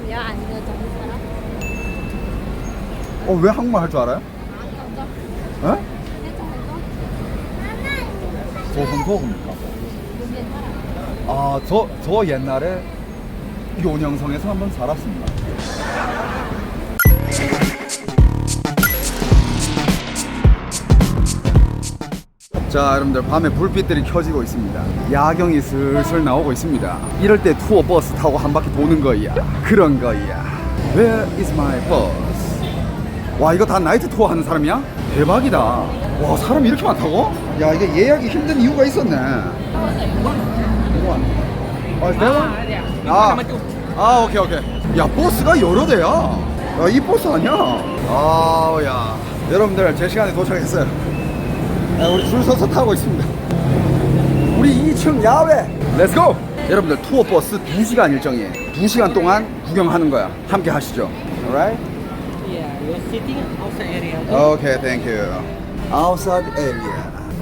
사람이야? 아니면 전문 사람? 어, 왜 한국말 할 줄 알아요? 먼저 에? 해줘 해줘 살아 아, 저, 저 옛날에 요녕성에서 한번 살았습니다. 자, 여러분들 밤에 불빛들이 켜지고 있습니다. 야경이 슬슬 나오고 있습니다. 이럴 때 투어 버스 타고 한 바퀴 도는 거야. 그런 거야. Where is my bus? 와, 이거 다 나이트 투어 하는 사람이야? 대박이다. 와, 사람 이렇게 많다고? 야, 이게 예약이 힘든 이유가 있었네. 아? 아, 아, 오케이, 오케이. 야, 버스가 여러 대야. 야, 이 버스 아니야? 아, 야. 여러분들, 제 시간에 도착했어요. 야, 우리 줄 서서 타고 있습니다. 우리 2층 야외. 렛츠고! 여러분들, 투어 버스 2시간 일정이에요. 2시간 동안 구경하는 거야. 함께 하시죠. Alright? Yeah, you're sitting outside area. 오케이, 땡큐. Outside area.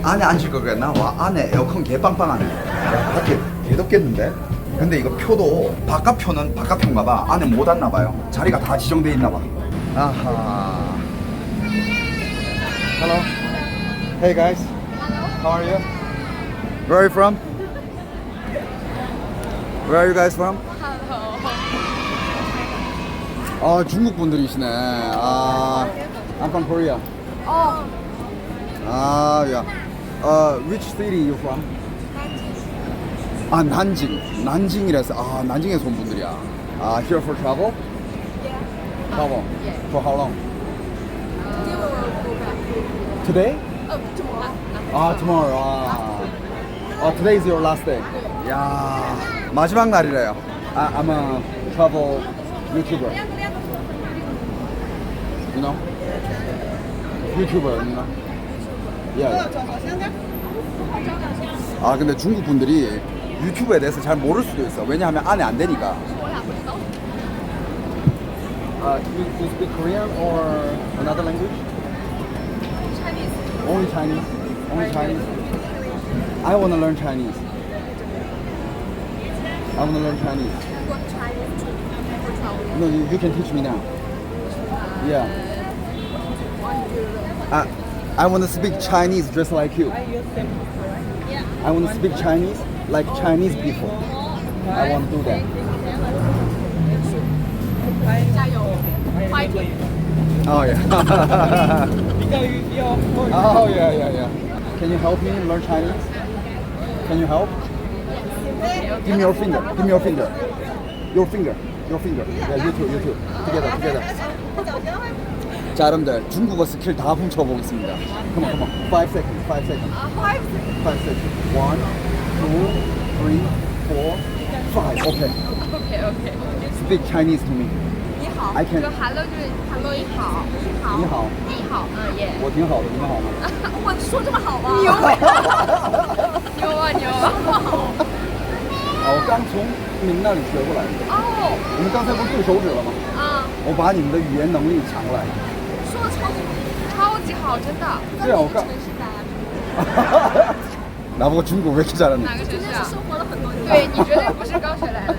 안에 앉을 거 그랬나? 와, 안에 에어컨 개빵빵하네. 야, 밖에 개덥겠는데? 근데 이거 표도 바깥 표는 바깥 표인가 봐. 안에 못 왔나 봐요. 자리가 다 지정돼 있나 봐. 아하. Hello. Hey guys. How are you? Where are you from? Where are you guys from? 아 중국 분들이시네. 아, I'm from Korea. 어 아, 야. 어, which city you from? 아, 난징. 난징이라서 아, 난징에서 온 분들이야. 아, here for travel? Travel. For how long? Today? 아, tomorrow. 아. 아, today is your last day. 야, 마지막 날이래요. 아, I'm a travel YouTuber. You know? YouTuber, you know? Yeah. 아 근데 중국 분들이 유튜브에 대해서 잘 모를 수도 있어. 왜냐하면 안에 안 되니까. Uh, you, you speak Korean or another language? Chinese Only Chinese. Only Chinese. I want to learn Chinese. I want to learn Chinese. what Chinese to for travel No, you, you can teach me now. Yeah. I, I want to speak Chinese just like you. I want to speak Chinese like Chinese people. I want to do that. Oh yeah. Because you- you're foreign. oh yeah, yeah, yeah. Oh, Can you help me learn Chinese? Can you help? Give me your finger. Give me your finger. Your finger. Your finger. Yeah, you too, you too. Together, together. 자, 여러분들 중국어 스킬 다 훔쳐보겠습니다. Come on, come on. Five seconds. Five seconds. five Five seconds. One, two, three, four, five. Okay. okay okay Speak Chinese to me. Hello，就是 Hello，你好，你好，你好，嗯耶，我挺好的，你好吗？我说这么好吗？牛啊 牛啊！啊，我刚从你们那里学过来的。哦。我们刚才不是对手指了吗？啊。我把你们的语言能力抢过来。说的超超级好，真的。对啊，我刚。哈哈哈哈哈。那不过，中国没其他，哪个城市啊？生活了很多年。对你绝对不是刚学来的。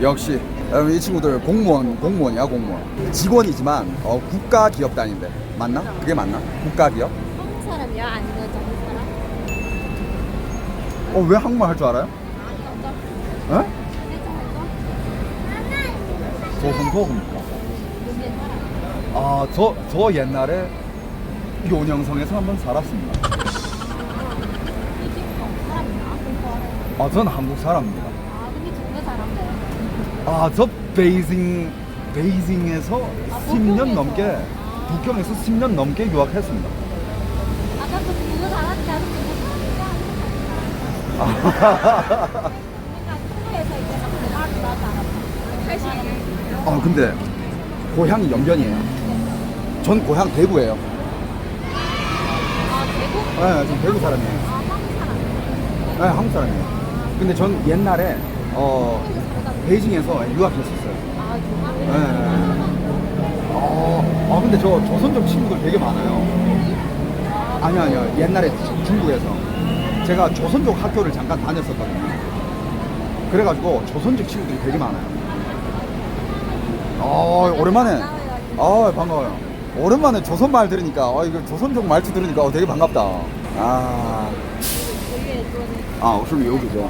역시 여러분 이 친구들 공무원 공무원이야 공무원. 직원이지만 어, 국가 기업 다닌대. 맞나? 그게 맞나? 국가 기업? 한국 사람이야 아니면 전문 사람? 어 왜 한국말 할 줄 알아요? 조선소입니까? 여기에 살아. 아, 저, 저 옛날에 요녕성에서 한번 살았습니다. 이게 한국 사람이야? 한국 아, 전 한국 사람입니다. 아. 아, 저 베이징, 베이징에서 10년 넘게, 북경에서 10년 넘게 유학했습니다. 아까도 그거 잘하지 나도 그거 아。 아, 근데 고향이 연변이에요. 전 고향 대구예요. 아 대구? 네, 전 대구 사람이에요. 아 한국 사람. 네, 한국 사람이에요. 근데 전 옛날에 어 베이징에서 유학했었어요. 아 정말? 네. 어, 아 근데 저 조선족 친구들 되게 많아요. 아니요 아니요 옛날에 중국에서 제가 조선족 학교를 잠깐 다녔었거든요. 그래가지고 조선족 친구들이 되게 많아요. 아 오랜만에 아 반가워요. 오랜만에 조선 말 들으니까 아 이거 조선족 말투 들으니까 어, 되게 반갑다. 아. 一个月多那啊，我是旅游主播。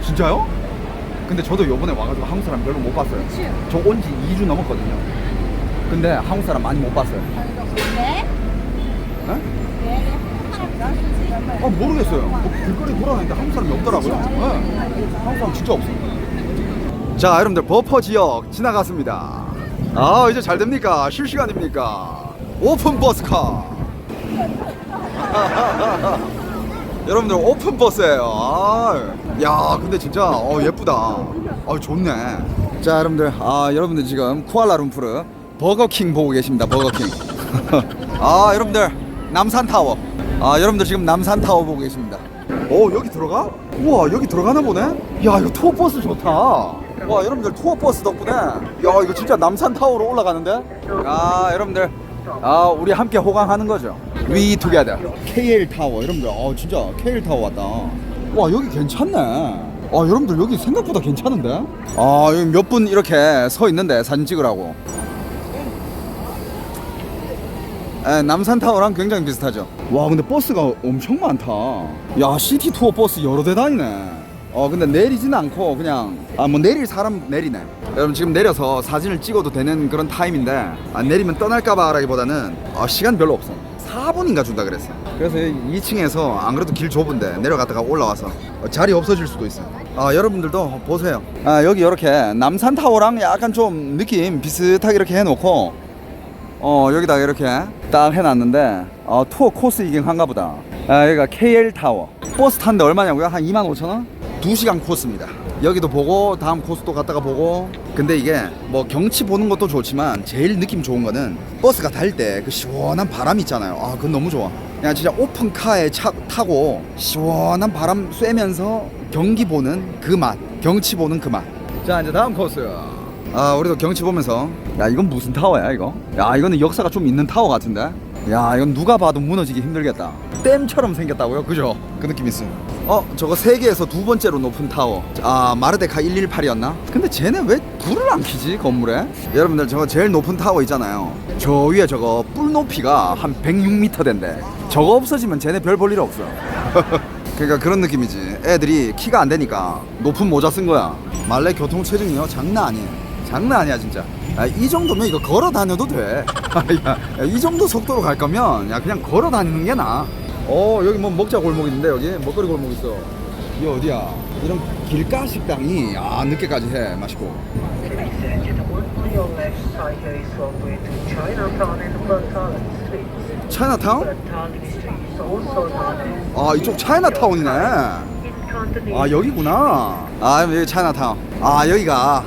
네. 진짜요? 근데 저도 요번에 와가지고 한국 사람 별로 못 봤어요. 그치? 저 온 지 2주 넘었거든요. 근데 한국 사람 많이 못 봤어요. 네? 사람? 아 모르겠어요. 뭐 길거리 돌아다니는데 한국 사람이 없더라고요. 네. 한국 사람 진짜 없어요. 자 여러분들 버퍼 지역 지나갔습니다. 아 이제 잘 됩니까? 실시간입니까? 오픈 버스카. 여러분들 오픈 버스예요. 아, 야 근데 진짜 어, 예쁘다. 어, 좋네. 자 여러분들 아 여러분들 지금 쿠알라룸푸르 버거킹 보고 계십니다. 버거킹. 아 여러분들 남산 타워. 아 여러분들 지금 남산 타워 보고 계십니다. 오 여기 들어가? 우와 여기 들어가나 보네? 야 이거 투어 버스 좋다. 와 여러분들 투어 버스 덕분에 야 이거 진짜 남산 타워로 올라가는데? 아 여러분들 아 우리 함께 호강하는 거죠. We together. KL 타워 여러분들 어 진짜 KL 타워 왔다. 와 여기 괜찮네. 아 여러분들 여기 생각보다 괜찮은데? 아 여기 몇 분 이렇게 서 있는데 사진 찍으라고. 에, 남산타워랑 굉장히 비슷하죠. 와, 근데 버스가 엄청 많다. 야, 시티 투어 버스 여러 대 다니네. 어, 근데 내리지는 않고 그냥 아, 뭐 내릴 사람 내리네. 여러분 지금 내려서 사진을 찍어도 되는 그런 타임인데 아, 내리면 떠날까봐라기보다는 아, 시간 별로 없어. 4분인가 준다 그랬어. 그래서 2층에서 안 그래도 길 좁은데 내려갔다가 올라와서 어, 자리 없어질 수도 있어. 아, 여러분들도 보세요. 아, 여기 이렇게 남산 타워랑 약간 좀 느낌 비슷하게 이렇게 해놓고 어 여기다가 이렇게 딱 해놨는데 어, 투어 코스 이긴 한가 보다 아, 여기가 KL 타워 버스 타는데 얼마냐고요? 한 2만 5천 원? 2시간 코스입니다 여기도 보고 다음 코스도 갔다가 보고. 근데 이게 뭐 경치 보는 것도 좋지만 제일 느낌 좋은 거는 버스가 달 때 그 시원한 바람 있잖아요. 아 그건 너무 좋아. 그냥 진짜 오픈카에 차, 타고 시원한 바람 쐬면서 경기 보는 그 맛 경치 보는 그 맛. 자 이제 다음 코스. 아 우리도 경치 보면서. 야 이건 무슨 타워야 이거? 야 이거는 역사가 좀 있는 타워 같은데 야 이건 누가 봐도 무너지기 힘들겠다. 댐처럼 생겼다고요? 그죠? 그 느낌 있어 어 저거 세계에서 두 번째로 높은 타워. 아 마르데카 118이었나? 근데 쟤네 왜 불을 안 켜지 건물에? 여러분들 저거 제일 높은 타워 있잖아요. 저 위에 저거 뿔 높이가 한 106m 된대. 저거 없어지면 쟤네 별 볼 일 없어 그러니까 그런 느낌이지. 애들이 키가 안 되니까 높은 모자 쓴 거야. 말레 교통 체증이요? 장난 아니에요. 장난 아니야 진짜 야, 이 정도면 이거 걸어 다녀도 돼 야, 야, 이 정도 속도로 갈 거면 야 그냥 걸어 다니는 게 나아 어 여기 뭐 먹자 골목 있는데 여기 먹거리 골목 있어 이 어디야 이런 길가 식당이 아 늦게까지 해 맛있고. 차이나타운? 아 이쪽 차이나타운이네. 아 여기구나 아 여기 차이나타운 아 여기가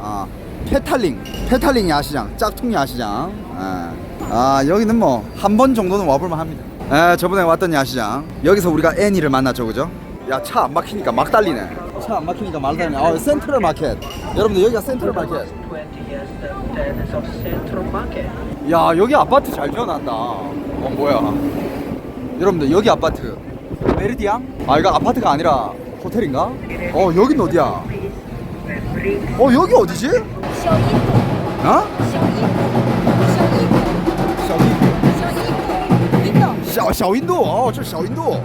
아 페탈링 페탈링 야시장 짝퉁 야시장 예. 아 여기는 뭐 한 번 정도는 와볼만 합니다 예, 저번에 왔던 야시장 여기서 우리가 애니를 만났죠 그죠 야 차 안 막히니까 막 달리네 차 안 막히니까 말 달리네 아 센트럴 마켓 여러분들 여기가 센트럴 마켓 20 years the tenants of Central Market. 야 여기 아파트 잘 지어놨다 어 뭐야 여러분들 여기 아파트 메르디앙? 아 이거 아파트가 아니라 호텔인가? 어 여긴 어디야? 어 여기 어디지? 小印度， 어? 小印度，小印度， 샤, 小印度，印度。 샤, 샤인도 어, 저 샤인도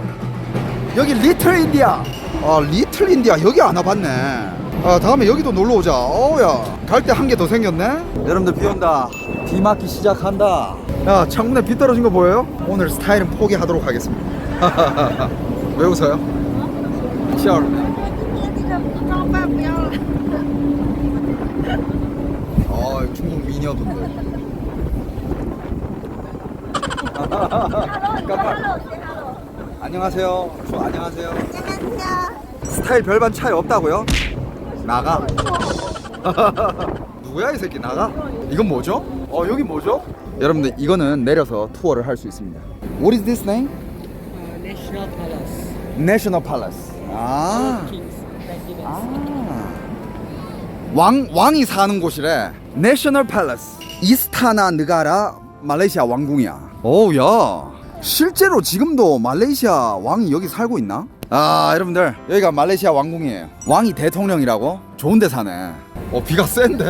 여기 리틀 인디아 어 리틀 인디아 여기 안 와봤네 아 다음에 여기도 놀러 오자 어우야 갈 때 한 개 더 생겼네 여러분들 비 온다 비 맞기 시작한다 야 창문에 비 떨어진 거 보여요? 오늘 스타일은 포기하도록 하겠습니다 왜 웃어요? 시얼 那个服装办不要了。 어 미녀분들 깜빡 안녕하세요 저 안녕하세요 스타일 별반 차이 없다고요? 나가 누구야 이 새끼 나가 이건 뭐죠? 어 여기 뭐죠? 여러분들 이거는 내려서 투어를 할 수 있습니다 What is this name? Uh, National Palace. National Palace 아. 아. 왕 왕이 사는 곳이래. National Palace. 이스타나 느가라 말레이시아 왕궁이야. 오야. 실제로 지금도 말레이시아 왕이 여기 살고 있나? 아 여러분들 여기가 말레이시아 왕궁이에요. 왕이 대통령이라고? 좋은데 사네. 어 비가 센데?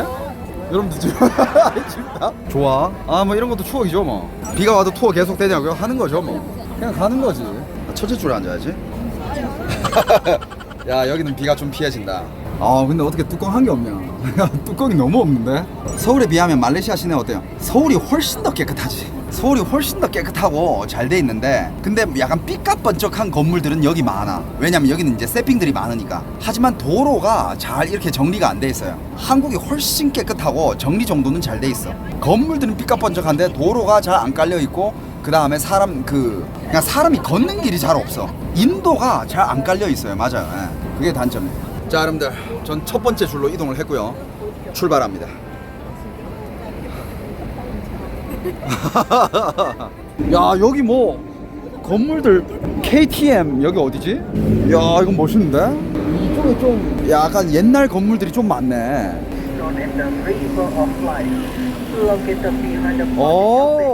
여러분들 지금 진짜 좋아. 아 뭐 이런 것도 추억이죠 뭐. 비가 와도 투어 계속 되냐고요? 하는 거죠 뭐. 그냥 가는 거지. 아, 첫째 줄에 앉아야지. 야 여기는 비가 좀 피해진다. 아 근데 어떻게 뚜껑 한 게 없냐? 뚜껑이 너무 없는데? 서울에 비하면 말레이시아 시내 어때요? 서울이 훨씬 더 깨끗하지. 서울이 훨씬 더 깨끗하고 잘 돼 있는데 근데 약간 삐까번쩍한 건물들은 여기 많아 왜냐면 여기는 이제 세핑들이 많으니까 하지만 도로가 잘 이렇게 정리가 안 돼 있어요 한국이 훨씬 깨끗하고 정리 정도는 잘 돼 있어 건물들은 삐까번쩍한데 도로가 잘 안 깔려 있고 그 다음에 사람 그 그냥 사람이 걷는 길이 잘 없어 인도가 잘 안 깔려 있어요 맞아요 예. 그게 단점이에요 자 여러분들 전 첫 번째 줄로 이동을 했고요 출발합니다 야 여기 뭐 건물들 KTM 여기 어디지? 야 이건 멋있는데? 이쪽에 좀 약간 옛날 건물들이 좀 많네 오.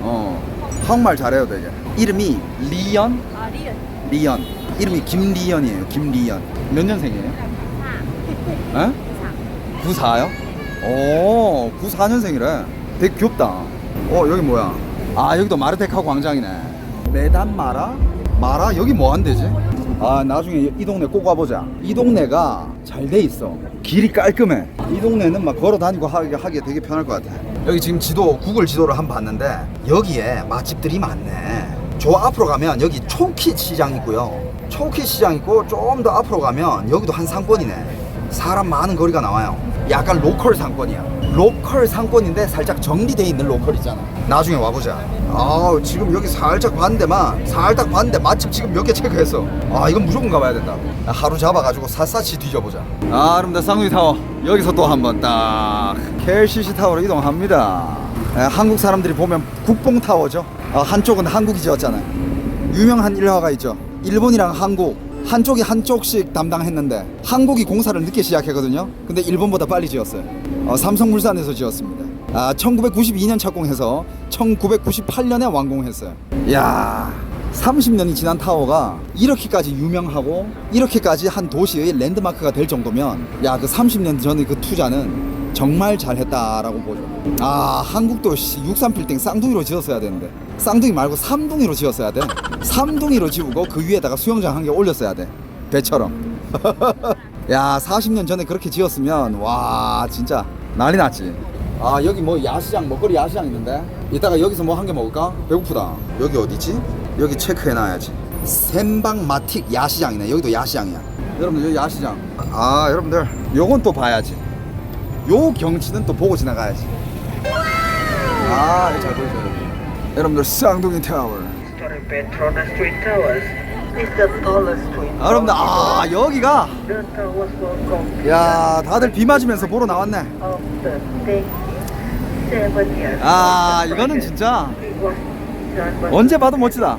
어 한국말 잘해요 되게 이름이 리연 아, 리얼. 리연 이름이 김리연이에요 김리연 몇 년생이에요? 에? 94요? 오 94년생이래 되게 귀엽다 어 여기 뭐야 아 여기도 마르테카 광장이네 메단마라? 마라? 여기 뭐 한대지? 아 나중에 이 동네 꼭 와보자 이 동네가 잘 돼 있어 길이 깔끔해 이 동네는 막 걸어 다니고 하기, 하기에 되게 편할 것 같아 여기 지금 지도, 구글 지도를 한번 봤는데, 여기에 맛집들이 많네. 저 앞으로 가면 여기 초키 시장 있고요. 초키 시장 있고 좀 더 앞으로 가면 여기도 한 상권이네. 사람 많은 거리가 나와요. 약간 로컬 상권이야. 로컬 상권인데 살짝 정리돼 있는 로컬 있잖아. 나중에 와보자. 아 지금 여기 살짝 봤는데만 살짝 봤는데 맛집 지금 몇 개 체크했어. 아 이건 무조건 가봐야 된다. 하루 잡아가지고 샅샅이 뒤져보자. 아 여러분들 쌍둥이 타워 여기서 또 한번 딱 KLCC 타워로 이동합니다. 예, 한국 사람들이 보면 국뽕 타워죠. 아, 한쪽은 한국이 지었잖아요. 유명한 일화가 있죠. 일본이랑 한국 한쪽이 한쪽씩 담당했는데 한국이 공사를 늦게 시작했거든요. 근데 일본보다 빨리 지었어요. 어, 삼성물산에서 지었습니다. 아, 1992년 착공해서 1998년에 완공했어요. 야 30년이 지난 타워가 이렇게까지 유명하고 이렇게까지 한 도시의 랜드마크가 될 정도면 야 그 30년 전의 그 투자는 정말 잘했다라고 보죠. 아 한국도 63 빌딩 쌍둥이로 지었어야 되는데 쌍둥이 말고 삼둥이로 지었어야 돼. 삼둥이로 지우고 그 위에다가 수영장 한 개 올렸어야 돼. 배처럼. 야 40년 전에 그렇게 지었으면 와 진짜 난리 났지. 아 여기 뭐 야시장 먹거리 야시장 있는데 이따가 여기서 뭐 한 개 먹을까? 배고프다. 여기 어디지? 여기 체크해놔야지. 샘방 마틱 야시장이네. 여기도 야시장이야. 여러분들 여기 야시장. 아 여러분들 요건 또 봐야지. 요 경치는 또 보고 지나가야지. 아, 이거 잘 보이죠, 여러분. 여러분들 쌍둥이 타워. Historic Petronas Twin Towers 아, 여러분들 아 여기가 야 다들 비 맞으면서 보러 나왔네. 아 이거는. 진짜 언제 봐도 멋지다.